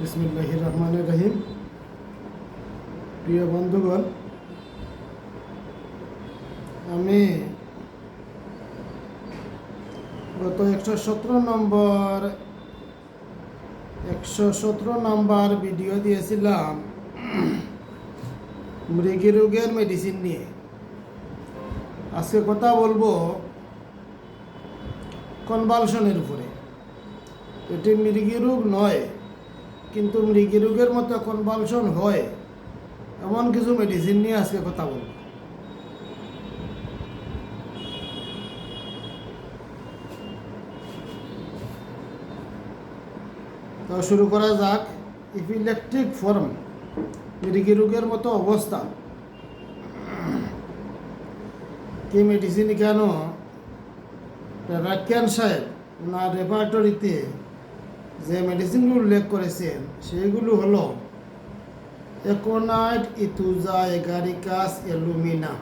বিসমিল্লাহ রহমান রহিম প্রিয় বন্ধুগণ, আমি গত একশো সতেরো নম্বর, একশো সতেরো নম্বর ভিডিও দিয়েছিলাম মৃগী রোগের মেডিসিন নিয়ে। আজকে কথা বলব কনভালশনের উপরে। এটি মৃগী রোগ নয় কিন্তু মৃগী রোগের মতো কনভালশন হয়। এমন কিছু মেডিসিন নিয়ে আজকে কথা বলব। তো শুরু করা যাক। ইপিলেকট্রিক ফর্ম মৃগী রোগের মতো অবস্থা। কি মেডিসিন কেন? রাক্যান সাহেব ওনার রেপার্টরিতে যে মেডিসিনগুলো উল্লেখ করেছেন সেগুলো হলো aconite aethusa agaricus alumina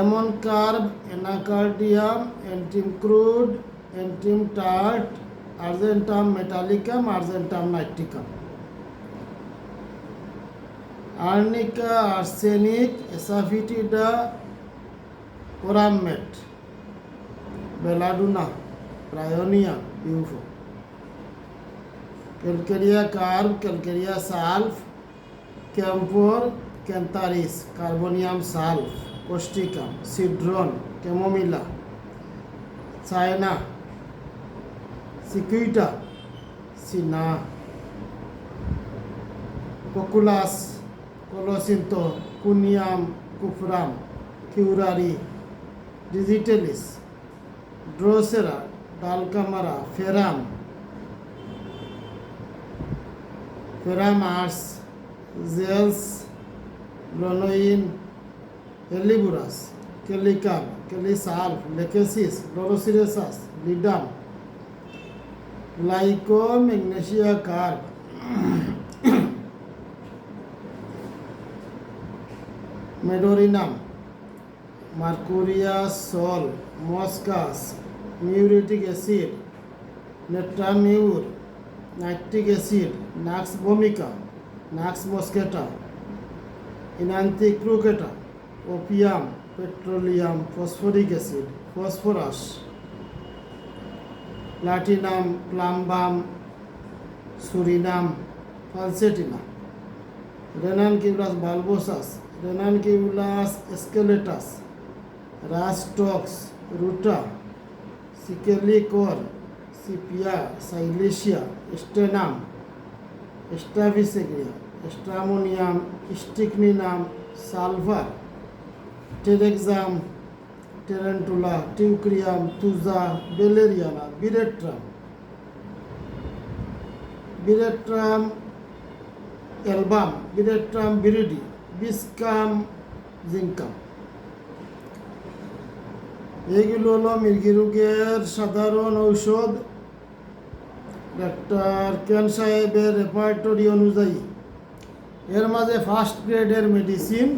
ammon carb anacardium antim crud antim tart argentum metallicum argentum nitricum arnica arsenic asafoetida aurum met belladonna bryonia bufo calcarea carb calcarea sulph camphor cantharis carboneum sulph causticum cedron chamomilla china cicuta cina cocculus colocynth conium cuprum curare digitalis drosera dulcamara ferrum ফেরাম আর্স জেলস লনোইন হেলিবুরাস কেলিকার কেলিসালফ Lachesis ডোরোসিরেসাস ledum lyco magnesia carb medorrhinum মার্কুরিয়া সল মস্কাস muriatic acid নেট্রামিউর nitric acid, nux vomica, nux moschata oenanthe crocata, opium, petroleum, phosphoric acid, phosphorus, platinum, plumbum, psorinum pulsatilla ranunculus bulbosus, ranunculus sceleratus, rhus tox ruta, secale cor sepia silicea stannum staphysagria stramonium strychninum sulphur taraxacum tarentula teucrium thuja valeriana veratrum veratrum album veratrum viride viscum zincum এইগুলো হলো মির্গি রোগের সাধারণ ঔষধ, doctor কেন সাহেবের repertory অনুযায়ী। এর মাঝে ফার্স্ট গ্রেডের medicine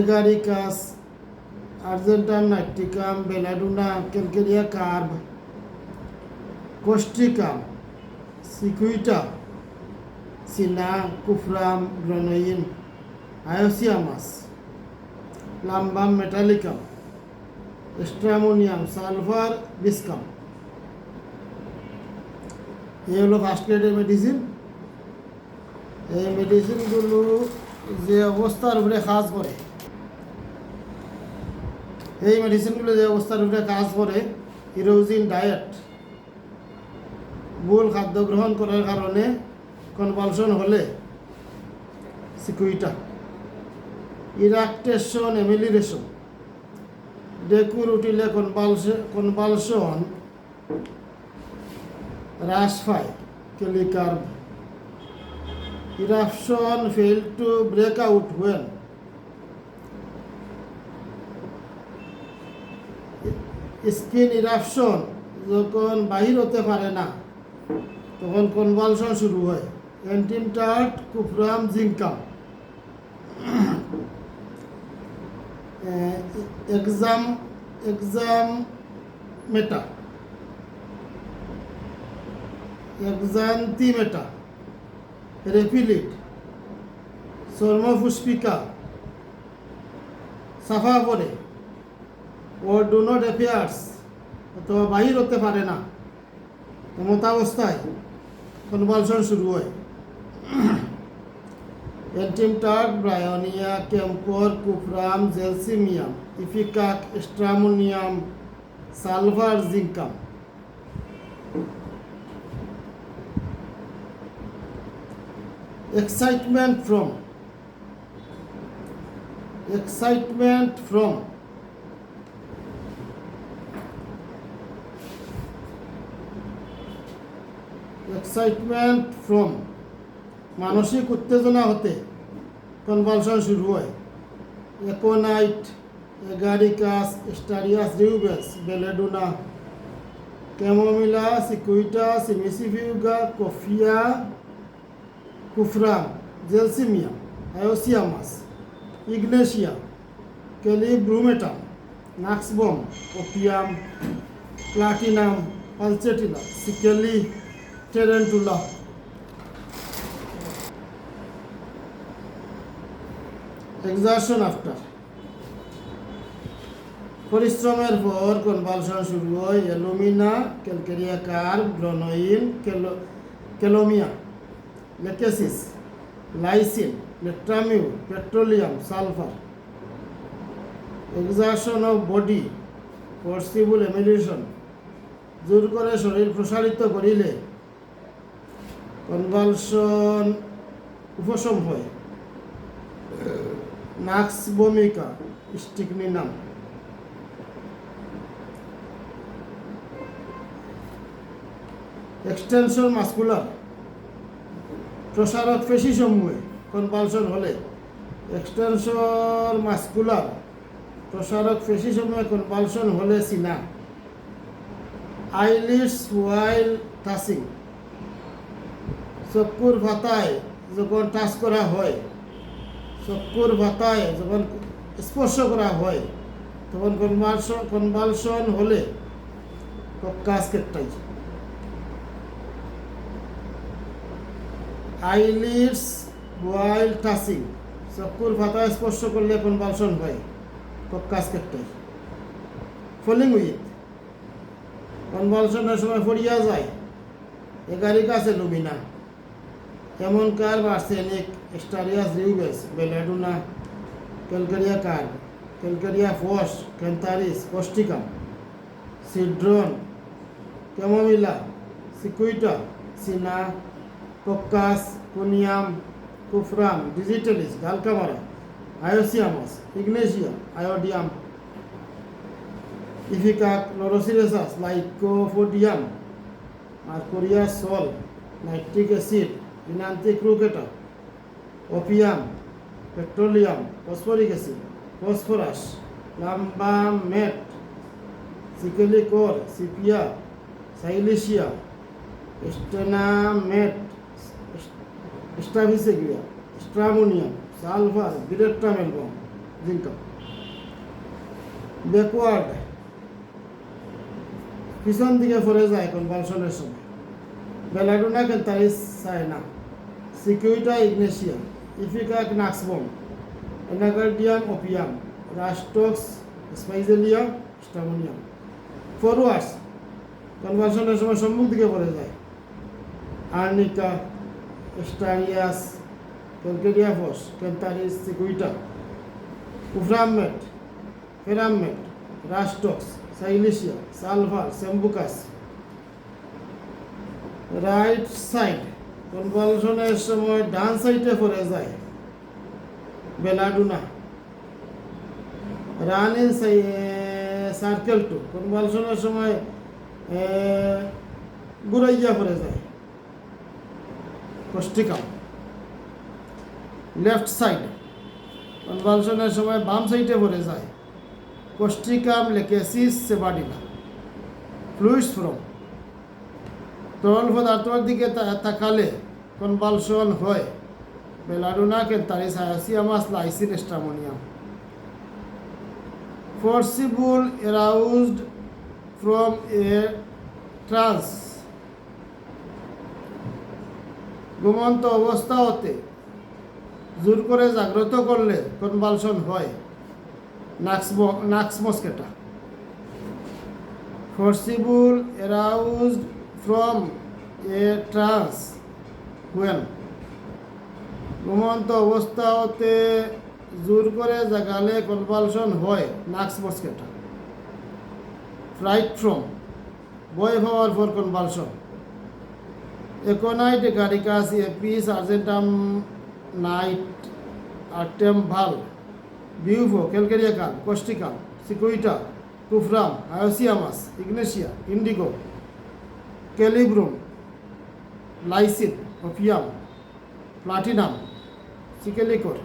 agaricus argentum nitricum, belladonna, calcarea, carb causticum cicuta, cina, cuprum, glonoine, hyoscyamus. Plumbum metallicum stramonium sulphur viscum এই হলো ফার্স্ট গ্রেডের মেডিসিন এই মেডিসিনগুলো যে অবস্থার উপরে কাজ করে, এই মেডিসিনগুলো যে অবস্থার উপরে কাজ করে ইরোজিন ডায়েট ভুল খাদ্য গ্রহণ করার কারণে কনভালশন হলে সিকুইটা ইরাকটেশন, এমিলিরেশন। ডেকুর উঠিলে কনভালশন হ্রাস পায় kali carb. eruption fail to break out when skin eruption যখন বাহির হতে পারে না, তখন কনভালশন শুরু হয়। অ্যান্টিমটার্ট কুফরাম জিঙ্কাম এক্সাম এক্সাম মেটা এক্সান্থিমেটা রেপিলিড চর্মপুষ্পিকা সাফা পড়ে ও ডু নট অ্যাপিয়ার্স অথবা বাহির হতে পারে না। এমতাবস্থায় কনভালশন শুরু হয়। Antim tart bryonia camphor cuprum gelsemium ipecac stramonium sulphur zincum excitement from. Excitement from. Excitement from. মানসিক উত্তেজনা হতে কনভালশন শুরু হয়। একোনাইট এগারিকাস স্টারিয়াস রিউবেস belladonna chamomilla cicuta cimicifuga coffea cuprum gelsemium hyoscyamus ignatia kali bromatum nux vomica opium platinum pulsatilla secale tarentula exertion after পরিশ্রমের পর convulsion শুরু হয় alumina calcarea carb glonoine ক্যালোমিয়া lachesis lyssin natrum mur petroleum sulphur exertion of body forcible এমিলিউশন জোর করে শরীর প্রসারিত করিলে convulsion উপশম হয়। Nux vomica strychninum extension muscular প্রসারক পেশিসমূহে কনভালশন হলে এক্সটেনশন মাস্কুলার প্রসারক পেশিসমূহে কনভালশন হলে সিনা আইলিডস ওয়াইল টাচিং চকুর ভাতায় যখন টাচ করা হয় চকুর ভাতায় যখন স্পর্শ করা হয়, তখন কনভালশন কনভালশন হলে কাজ কেটটাই আইলিডস ওয়াইল টাচিং চকুর ভাতায় স্পর্শ করলে কনভালশন হয় কাজ কেটটাই ফলিং উইথ, কনভালশনের সময় পড়িয়া যায় agaricus alumina. Ammon carb arsenic স্টারিয়াস রিউবেস belladonna, calcarea carb calcarea phos cantharis causticum cedron, chamomilla, cicuta, cina পক্কাস conium, cuprum, digitalis, dulcamara, hyoscyamus, ignatia, iodium, ipecac, laurocerasus, lycopodium আর কোরিয়া সল, nitric acid oenanthe crocata opium petroleum, phosphoric acid, phosphorus plumbum met secale cor, sepia, silicea, stannum met staphysagria stramonium sulphur veratrum album zincum. Backward. পিছন দিকে পড়ে যায় কনভালশনের সময়। Belladonna cantharis cina cicuta ignatia ipecac nux vomica anacardium opium rhus tox spigelia stramonium. Forwards কনভালশনের সময় সম্মুখ দিকে পড়ে যায়। Arnica স্টারিয়াস calcarea phos cantharis cicuta cuprum met ferrum met rhus tox silicea sulphur sambucus right side কনভালশনের সময় ডান সাইডে পড়ে যায়। Belladonna. Run in circle to. কনভালশনের সময় গুড়াইয়া পড়ে যায়। Causticum left side. কনভালশনের সময় বাম সাইডে পড়ে যায়। Causticum lachesis sabadilla. Fluids from. তরল পদার্থের দিকে তাকালে কনভালশন হয়। Belladonna cantharis hyoscyamus lyssin stramonium forcible aroused from a trance ঘুমন্ত অবস্থা হতে জোর করে জাগ্রত করলে কনভালশন হয়। Nux nux moschata. Forcible aroused from a trance when ঘুমন্ত অবস্থা হতে জোর করে জাগালে কনভালশন হয়, নাক্স বস্কেটা ফ্লাইট ফ্রম বয় হওয়ার for convulsion aconite agaricus apis argentum nit, artemisia ভালো। বিউভো ক্যালকেরিয়া কাল causticum cicuta, cuprum, hyoscyamus, ignatia, indigo. Kali bromatum, lyssin opium platinum, secale cor,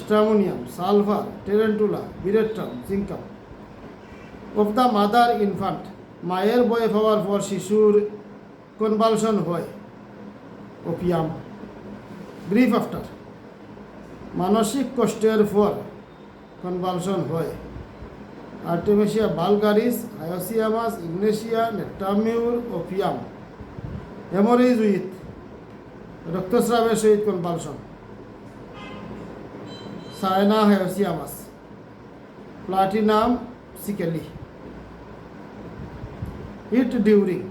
stramonium, sulphur, tarentula, veratrum zincum of the mother infant মায়ের বয়ে হওয়ার পর শিশুর convulsion হয়। Opium brief after মানসিক কষ্টের পর কনভালশন হয়। Artemisia, vulgaris hyoscyamus ignatia natrum mur opium. Haemorrhage with রক্তস্রাবের সহিত convulsion cina hyoscyamus. Platinum secale. Heat during.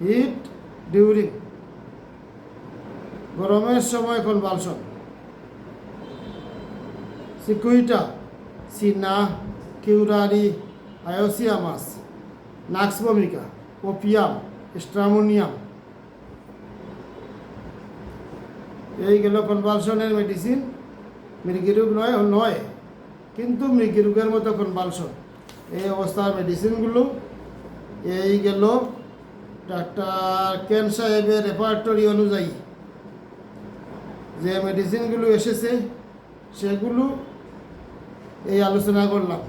Heat during. গরমের সময় convulsion cicuta, cina curare, hyoscyamus nux vomica opium, stramonium. এই গেল কনভালশনের medicine মৃগীরোগ নয় নয়, কিন্তু মৃগীরোগের মতো কনভালশন এই অবস্থার মেডিসিনগুলো এই গেল ডাক্তার কেন সাহেবের রেপার্টরি অনুযায়ী। যে মেডিসিনগুলো এসেছে, সেগুলো এই আলোচনা করলাম।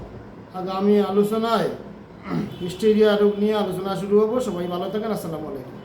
আগামী আলোচনায় হিস্টেরিয়া রোগ নিয়ে আলোচনা শুরু হব। সবাই ভালো থাকেন। আসসালামু আলাইকুম।